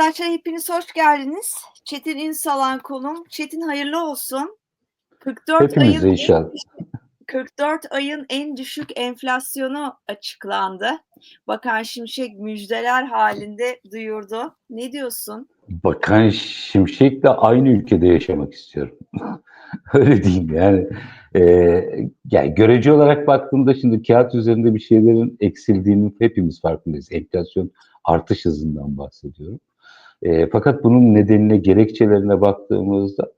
Arkadaşlar hepiniz hoş geldiniz. Çetin İnsalan konum. Çetin hayırlı olsun. 44 Hepimize ayın inşallah. 44 ayın en düşük enflasyonu açıklandı. Bakan Şimşek müjdeler halinde duyurdu. Ne diyorsun? Bakan Şimşek'le aynı ülkede yaşamak istiyorum. Öyle diyeyim yani. Ee, yani görece olarak baktığımda şimdi kağıt üzerinde bir şeylerin eksildiğinin hepimiz farkındayız. Enflasyon artış hızından bahsediyorum. Ee, fakat bunun nedenine, gerekçelerine baktığımızda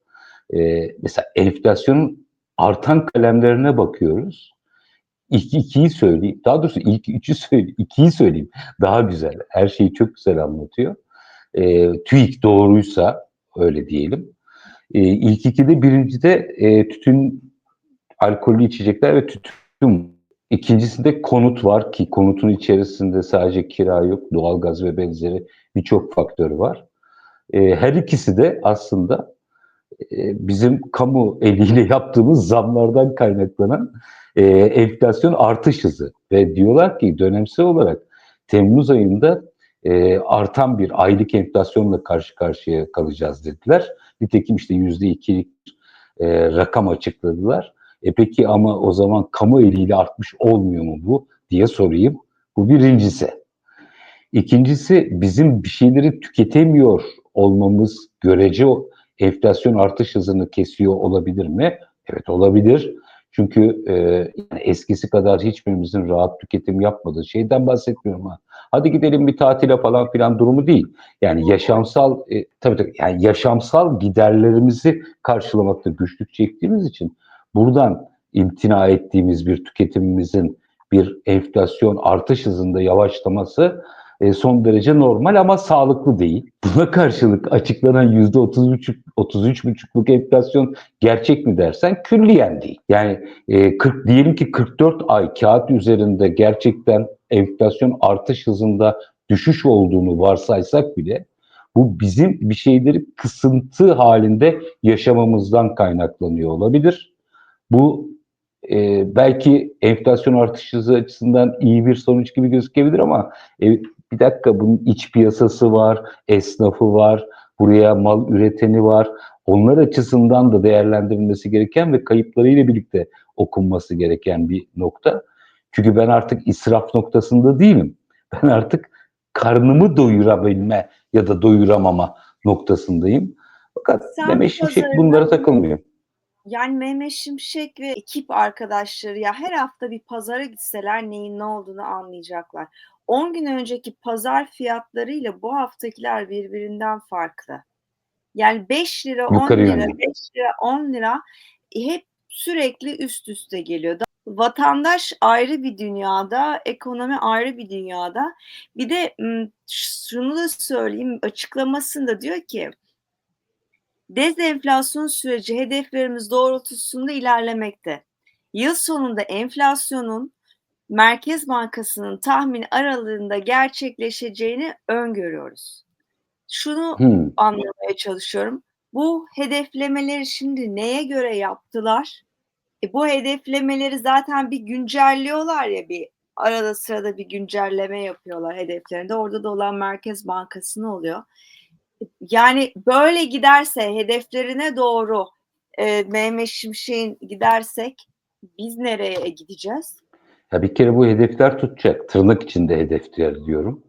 e, mesela enflasyonun artan kalemlerine bakıyoruz. İlk ikiyi söyleyeyim. Daha doğrusu ilk üçü söyleyeyim. ikiyi söyleyeyim. Daha güzel. Her şeyi çok güzel anlatıyor. E, TÜİK doğruysa öyle diyelim. E, ilk ikide birincide e, tütün, alkollü içecekler ve tütün. İkincisinde konut var ki konutun içerisinde sadece kira yok, doğalgaz ve benzeri birçok faktör var. E, her ikisi de aslında e, bizim kamu eliyle yaptığımız zamlardan kaynaklanan e, enflasyon artış hızı ve diyorlar ki dönemsel olarak Temmuz ayında e, artan bir aylık enflasyonla karşı karşıya kalacağız dediler. Nitekim işte yüzde ikilik e, rakam açıkladılar. E peki ama o zaman kamu eliyle artmış olmuyor mu bu diye sorayım. Bu birincisi. İkincisi bizim bir şeyleri tüketemiyor olmamız görece enflasyon artış hızını kesiyor olabilir mi? Evet olabilir. Çünkü e, eskisi kadar hiçbirimizin rahat tüketim yapmadığı şeyden bahsetmiyorum ha. Hadi gidelim bir tatile falan filan durumu değil. Yani yaşamsal e, tabii tabii yani yaşamsal giderlerimizi karşılamakta güçlük çektiğimiz için buradan imtina ettiğimiz bir tüketimimizin bir enflasyon artış hızında yavaşlaması e, son derece normal ama sağlıklı değil. Buna karşılık açıklanan yüzde 33,5'luk enflasyon gerçek mi dersen külliyen değil. Yani e, 40 diyelim ki 44 ay kağıt üzerinde gerçekten enflasyon artış hızında düşüş olduğunu varsaysak bile bu bizim bir şeyleri kısıntı halinde yaşamamızdan kaynaklanıyor olabilir. Bu e, belki enflasyon artış hızı açısından iyi bir sonuç gibi gözükebilir ama e, bir dakika bunun iç piyasası var, esnafı var, buraya mal üreteni var. Onlar açısından da değerlendirilmesi gereken ve kayıplarıyla birlikte okunması gereken bir nokta. Çünkü ben artık israf noktasında değilim. Ben artık karnımı doyurabilme ya da doyuramama noktasındayım. Fakat Sen Şimşek pazardan- bunlara takılmıyor. Yani Mehmet Şimşek ve ekip arkadaşları ya her hafta bir pazara gitseler neyin ne olduğunu anlayacaklar. 10 gün önceki pazar fiyatlarıyla bu haftakiler birbirinden farklı. Yani 5 lira, 10 Yukarı lira, yönlü. 5 lira, 10 lira e, hep sürekli üst üste geliyor. Da- Vatandaş ayrı bir dünyada, ekonomi ayrı bir dünyada. Bir de şunu da söyleyeyim açıklamasında diyor ki dezenflasyon süreci hedeflerimiz doğrultusunda ilerlemekte. Yıl sonunda enflasyonun Merkez Bankası'nın tahmin aralığında gerçekleşeceğini öngörüyoruz. Şunu Hmm. anlamaya çalışıyorum. Bu hedeflemeleri şimdi neye göre yaptılar? E bu hedeflemeleri zaten bir güncelliyorlar ya bir arada sırada bir güncelleme yapıyorlar hedeflerinde. Orada da olan Merkez Bankası ne oluyor? Yani böyle giderse hedeflerine doğru e, Mehmet Şimşek'in gidersek biz nereye gideceğiz? Ya bir kere bu hedefler tutacak. Tırnak içinde hedefler diyorum.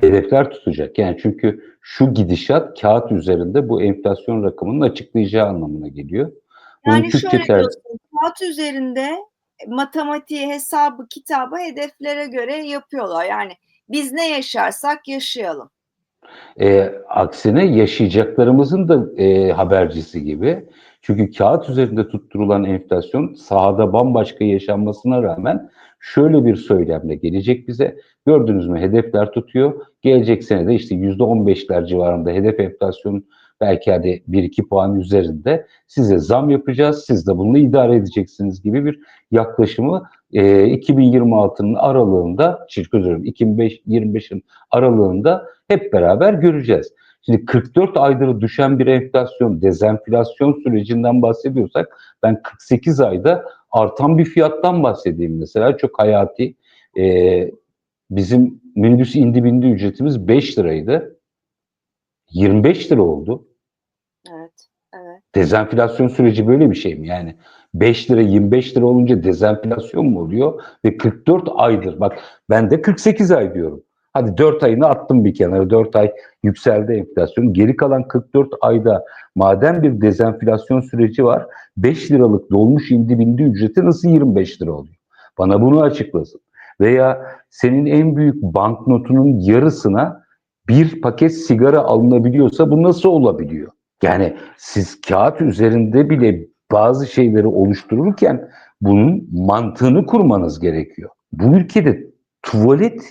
Hedefler tutacak. Yani çünkü şu gidişat kağıt üzerinde bu enflasyon rakamının açıklayacağı anlamına geliyor. Bunun Yani Türkçe şöyle ter- diyorsun, kağıt üzerinde matematiği, hesabı, kitabı hedeflere göre yapıyorlar. Yani biz ne yaşarsak yaşayalım. E, aksine yaşayacaklarımızın da e, habercisi gibi. Çünkü kağıt üzerinde tutturulan enflasyon sahada bambaşka yaşanmasına rağmen şöyle bir söylemle gelecek bize. Gördünüz mü hedefler tutuyor. Gelecek sene de işte %15'ler civarında hedef enflasyon belki hadi 1-2 puan üzerinde size zam yapacağız. Siz de bununla idare edeceksiniz gibi bir yaklaşımı e, 2026'nın aralığında, özür dilerim, 2025'in aralığında hep beraber göreceğiz. Şimdi 44 aydır düşen bir enflasyon, dezenflasyon sürecinden bahsediyorsak ben 48 ayda artan bir fiyattan bahsedeyim mesela çok hayati. Ee, bizim minibüs indi bindi ücretimiz 5 liraydı. 25 lira oldu. Evet. Evet. Dezenflasyon süreci böyle bir şey mi? Yani 5 lira 25 lira olunca dezenflasyon mu oluyor? Ve 44 aydır. Bak ben de 48 ay diyorum. Hadi 4 ayını attım bir kenara. 4 ay yükseldi enflasyon. Geri kalan 44 ayda madem bir dezenflasyon süreci var 5 liralık dolmuş indi bindi ücreti nasıl 25 lira oluyor? Bana bunu açıklasın. Veya senin en büyük banknotunun yarısına bir paket sigara alınabiliyorsa bu nasıl olabiliyor? Yani siz kağıt üzerinde bile bazı şeyleri oluştururken bunun mantığını kurmanız gerekiyor. Bu ülkede tuvalet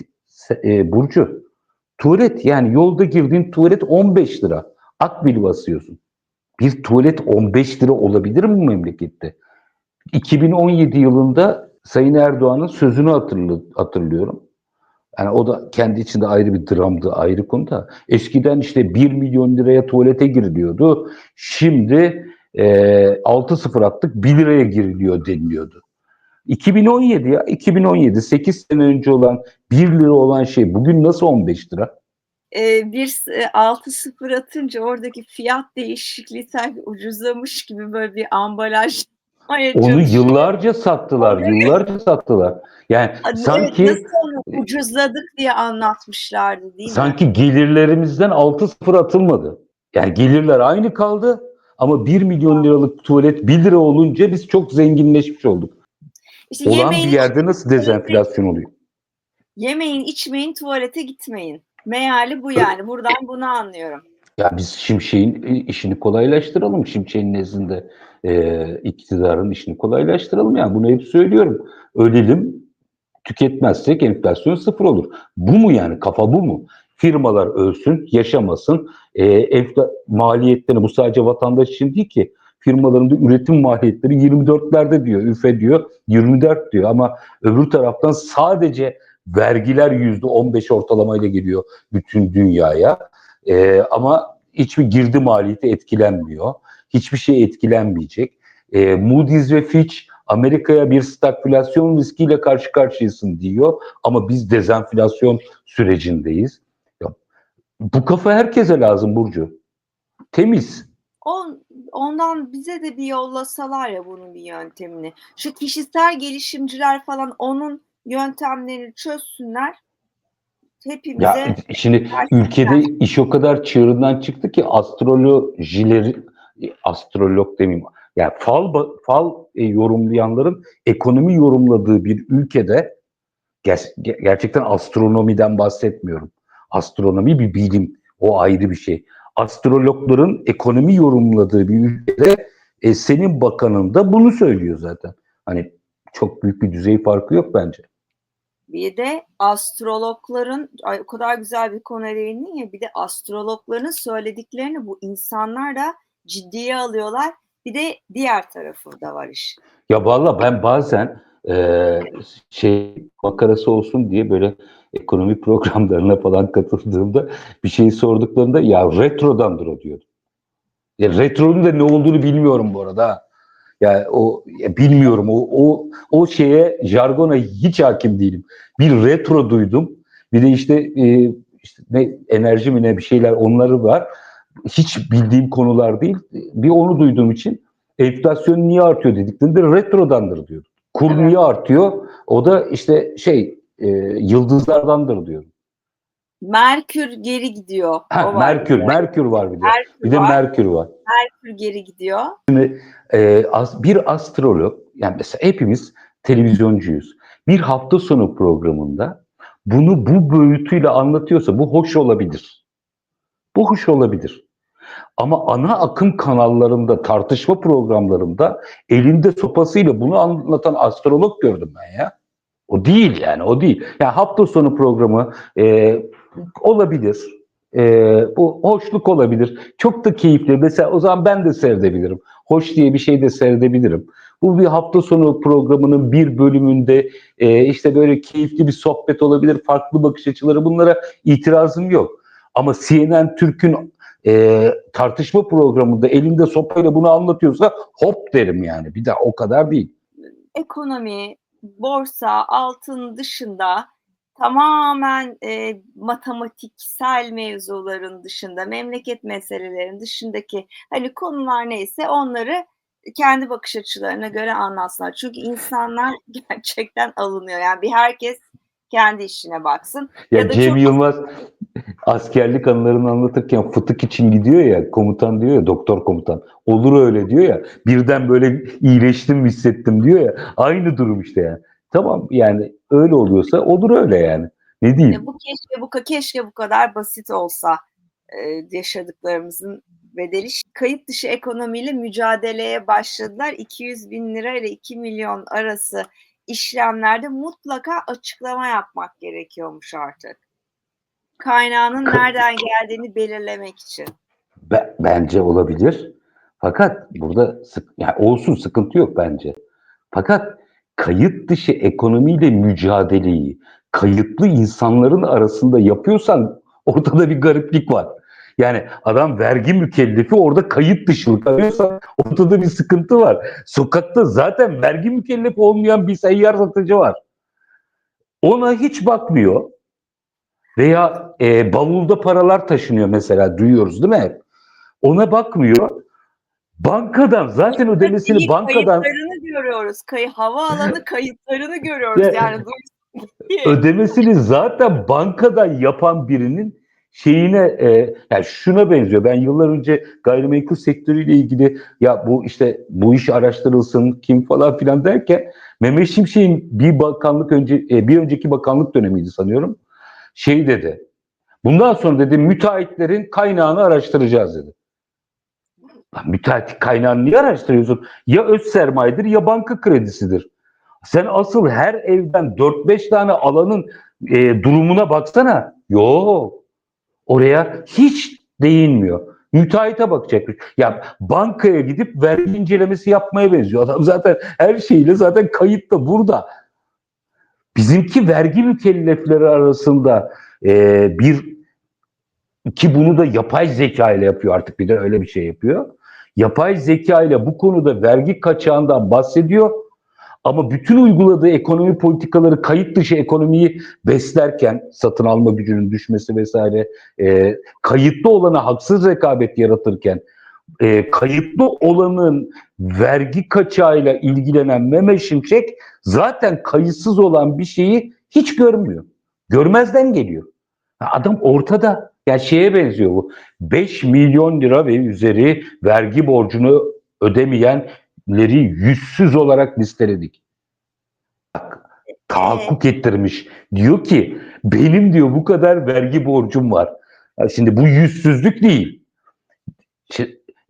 e, Burcu, tuvalet yani yolda girdiğin tuvalet 15 lira. Akbil basıyorsun. Bir tuvalet 15 lira olabilir mi memlekette? 2017 yılında Sayın Erdoğan'ın sözünü hatırlı, hatırlıyorum. Yani o da kendi içinde ayrı bir dramdı, ayrı konu da. Eskiden işte 1 milyon liraya tuvalete giriliyordu. Şimdi e, 6-0 attık 1 liraya giriliyor deniliyordu. 2017 ya 2017 8 sene önce olan 1 lira olan şey bugün nasıl 15 lira? Ee, bir e, 6-0 atınca oradaki fiyat değişikliği sanki ucuzlamış gibi böyle bir ambalaj. Onu yıllarca sattılar, yıllarca sattılar. Yani sanki nasıl ucuzladık diye anlatmışlardı değil mi? sanki gelirlerimizden 6-0 atılmadı. Yani gelirler aynı kaldı ama 1 milyon liralık tuvalet 1 lira olunca biz çok zenginleşmiş olduk. İşte Olan yemeyin, bir yerde nasıl dezenflasyon oluyor? yemeyin, içmeyin, tuvalete gitmeyin. Meali bu yani. Buradan bunu anlıyorum. Ya biz Şimşek'in e, işini kolaylaştıralım. Şimşek'in nezdinde e, iktidarın işini kolaylaştıralım. Yani bunu hep söylüyorum. Ölelim, tüketmezsek enflasyon sıfır olur. Bu mu yani? Kafa bu mu? Firmalar ölsün, yaşamasın. E, enfla, maliyetlerini bu sadece vatandaş için değil ki. Firmaların da üretim maliyetleri 24'lerde diyor, üfe diyor, 24 diyor ama öbür taraftan sadece vergiler %15 ortalamayla geliyor bütün dünyaya. Ee, ama hiçbir girdi maliyeti etkilenmiyor. Hiçbir şey etkilenmeyecek. Ee, Moody's ve Fitch Amerika'ya bir stagflasyon riskiyle karşı karşıyasın diyor. Ama biz dezenflasyon sürecindeyiz. Bu kafa herkese lazım Burcu. Temiz. On, ondan bize de bir yollasalar ya bunun bir yöntemini. Şu kişisel gelişimciler falan onun yöntemlerini çözsünler. Hepimize Ya şimdi ülkede iş o kadar çığırından çıktı ki astrolojileri astrolog demeyeyim. Yani fal fal e, yorumlayanların ekonomi yorumladığı bir ülkede ger- gerçekten astronomiden bahsetmiyorum. Astronomi bir bilim. O ayrı bir şey. Astrologların ekonomi yorumladığı bir ülkede e, senin bakanın da bunu söylüyor zaten. Hani çok büyük bir düzey farkı yok bence. Bir de astrologların ay, o kadar güzel bir konu değindin ya bir de astrologların söylediklerini bu insanlar da ciddiye alıyorlar. Bir de diğer tarafı da var iş. Ya valla ben bazen e, şey makarası olsun diye böyle ekonomi programlarına falan katıldığımda bir şey sorduklarında ya retrodandır o diyordum. Ya retronun da ne olduğunu bilmiyorum bu arada. Ya o ya bilmiyorum o o o şeye jargona hiç hakim değilim. Bir retro duydum. Bir de işte, e, işte ne enerji mi ne bir şeyler onları var. Hiç bildiğim konular değil. Bir onu duyduğum için enflasyon niye artıyor dediklerinde retrodandır diyor. Kur niye artıyor? O da işte şey e, yıldızlardandır diyor. Merkür geri gidiyor. Ha, O var. Merkür, Merkür var bir de. Merkür Bir de var. Merkür var. Merkür geri gidiyor. Ee, as- bir astrolog, yani mesela hepimiz televizyoncuyuz. Bir hafta sonu programında bunu bu boyutuyla anlatıyorsa bu hoş olabilir. Bu hoş olabilir. Ama ana akım kanallarında, tartışma programlarında elinde sopasıyla bunu anlatan astrolog gördüm ben ya. O değil yani, o değil. Yani hafta sonu programı e, olabilir. E, bu hoşluk olabilir. Çok da keyifli. Mesela o zaman ben de seyredebilirim. Hoş diye bir şey de seyredebilirim. Bu bir hafta sonu programının bir bölümünde e, işte böyle keyifli bir sohbet olabilir. Farklı bakış açıları bunlara itirazım yok. Ama CNN Türk'ün e, tartışma programında elinde sopayla bunu anlatıyorsa hop derim yani. Bir daha o kadar değil. Ekonomi, borsa, altın dışında tamamen e, matematiksel mevzuların dışında, memleket meselelerin dışındaki hani konular neyse onları kendi bakış açılarına göre anlatsınlar. Çünkü insanlar gerçekten alınıyor. Yani bir herkes kendi işine baksın. Ya, Ya Cem çok- Yılmaz askerlik anılarını anlatırken fıtık için gidiyor ya komutan diyor ya doktor komutan olur öyle diyor ya birden böyle iyileştim hissettim diyor ya aynı durum işte yani. Tamam yani öyle oluyorsa olur öyle yani. Ne diyeyim? Bu keşke bu keşke bu kadar basit olsa e, yaşadıklarımızın bedeli. Kayıt dışı ekonomiyle mücadeleye başladılar. 200 bin lira ile 2 milyon arası işlemlerde mutlaka açıklama yapmak gerekiyormuş artık. Kaynağının Ka- nereden geldiğini belirlemek için. Be- bence olabilir. Fakat burada sık, yani olsun sıkıntı yok bence. Fakat kayıt dışı ekonomiyle mücadeleyi kayıtlı insanların arasında yapıyorsan ortada bir gariplik var. Yani adam vergi mükellefi orada kayıt dışılık arıyorsa ortada bir sıkıntı var. Sokakta zaten vergi mükellefi olmayan bir seyyar satıcı var. Ona hiç bakmıyor. Veya e, bavulda paralar taşınıyor mesela duyuyoruz değil mi hep? Ona bakmıyor. Bankadan zaten ödemesini bankadan kayıtlarını görüyoruz. Kayı havaalanı kayıtlarını görüyoruz. Ya- yani ödemesini zaten bankadan yapan birinin şeyine e, yani şuna benziyor. Ben yıllar önce gayrimenkul sektörüyle ilgili ya bu işte bu iş araştırılsın kim falan filan derken Mehmet Şimşek'in bir bakanlık önce e, bir önceki bakanlık dönemiydi sanıyorum. Şey dedi. Bundan sonra dedi müteahhitlerin kaynağını araştıracağız dedi. Lan müteahhit kaynağını niye araştırıyorsun? Ya öz sermayedir ya banka kredisidir. Sen asıl her evden 4-5 tane alanın e, durumuna baksana. Yok. Oraya hiç değinmiyor. Müteahhite bakacakmış. Ya bankaya gidip vergi incelemesi yapmaya benziyor. Adam zaten her şeyle zaten kayıtta burada. Bizimki vergi mükellefleri arasında e, bir ki bunu da yapay zeka ile yapıyor artık bir de öyle bir şey yapıyor. Yapay zeka ile bu konuda vergi kaçağından bahsediyor. Ama bütün uyguladığı ekonomi politikaları kayıt dışı ekonomiyi beslerken satın alma gücünün düşmesi vesaire e, kayıtlı olana haksız rekabet yaratırken e, kayıtlı olanın vergi kaçağıyla ilgilenen Mehmet Şimşek zaten kayıtsız olan bir şeyi hiç görmüyor. Görmezden geliyor. Adam ortada. Ya şeye benziyor bu. 5 milyon lira ve üzeri vergi borcunu ödemeyenleri yüzsüz olarak listeledik. Bak, tahakkuk ettirmiş. Diyor ki benim diyor bu kadar vergi borcum var. Ya şimdi bu yüzsüzlük değil.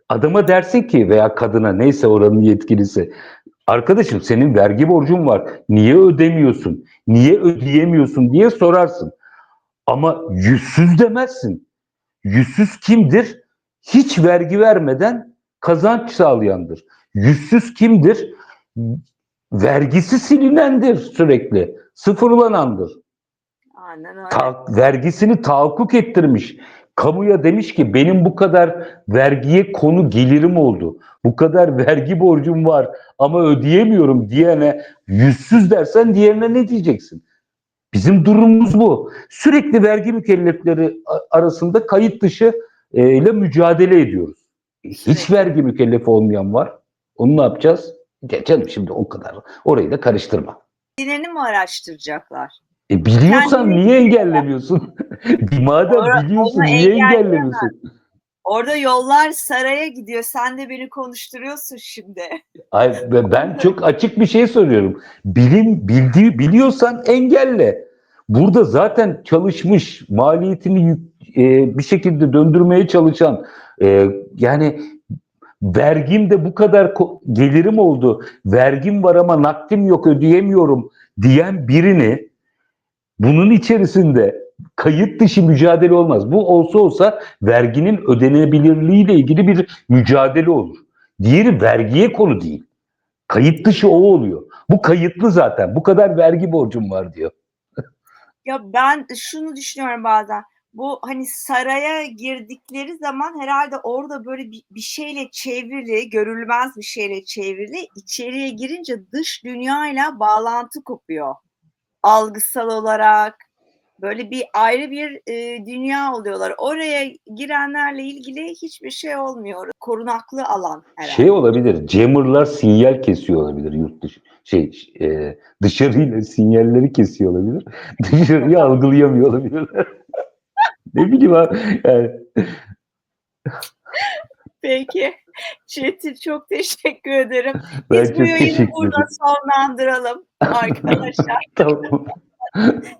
Adama dersin ki veya kadına neyse oranın yetkilisi. Arkadaşım senin vergi borcun var. Niye ödemiyorsun? Niye ödeyemiyorsun diye sorarsın. Ama yüzsüz demezsin. Yüzsüz kimdir? Hiç vergi vermeden kazanç sağlayandır. Yüzsüz kimdir? Vergisi silinendir sürekli. Sıfırlanandır. Aynen öyle. Ta- vergisini tahakkuk ettirmiş. Kamuya demiş ki benim bu kadar vergiye konu gelirim oldu. Bu kadar vergi borcum var ama ödeyemiyorum diyene yüzsüz dersen diğerine ne diyeceksin? Bizim durumumuz bu. Sürekli vergi mükellefleri arasında kayıt dışı e, ile mücadele ediyoruz. Hiç vergi mükellefi olmayan var. Onu ne yapacağız? Ya canım şimdi o kadar. Orayı da karıştırma. Kendilerini mi araştıracaklar? E biliyorsan Kendini niye engellemiyorsun? Madem Ora- biliyorsun onu niye engellemiyorsun? Orada yollar saraya gidiyor. Sen de beni konuşturuyorsun şimdi. Ay, be- ben çok açık bir şey soruyorum. Bilim bildiği biliyorsan engelle. Burada zaten çalışmış, maliyetini yük- e, bir şekilde döndürmeye çalışan, e, yani vergim de bu kadar ko- gelirim oldu, vergim var ama nakdim yok ödeyemiyorum diyen birini bunun içerisinde kayıt dışı mücadele olmaz. Bu olsa olsa verginin ödenebilirliğiyle ilgili bir mücadele olur. Diğeri vergiye konu değil. Kayıt dışı o oluyor. Bu kayıtlı zaten. Bu kadar vergi borcum var diyor. Ya ben şunu düşünüyorum bazen. Bu hani saraya girdikleri zaman herhalde orada böyle bir, bir şeyle çevrili, görülmez bir şeyle çevrili. içeriye girince dış dünyayla bağlantı kopuyor. Algısal olarak, böyle bir ayrı bir e, dünya oluyorlar. Oraya girenlerle ilgili hiçbir şey olmuyor. Korunaklı alan herhalde. Şey olabilir, jammerlar sinyal kesiyor olabilir yurt dışı. Şey, e, dışarıyla sinyalleri kesiyor olabilir. Dışarıyı algılayamıyor olabilirler. ne bileyim abi. Yani, Peki. Çetin çok teşekkür ederim. Biz bu yayını burada sonlandıralım arkadaşlar. Tamam.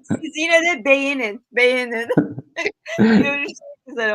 Siz yine de beğenin. Beğenin. Görüşmek üzere.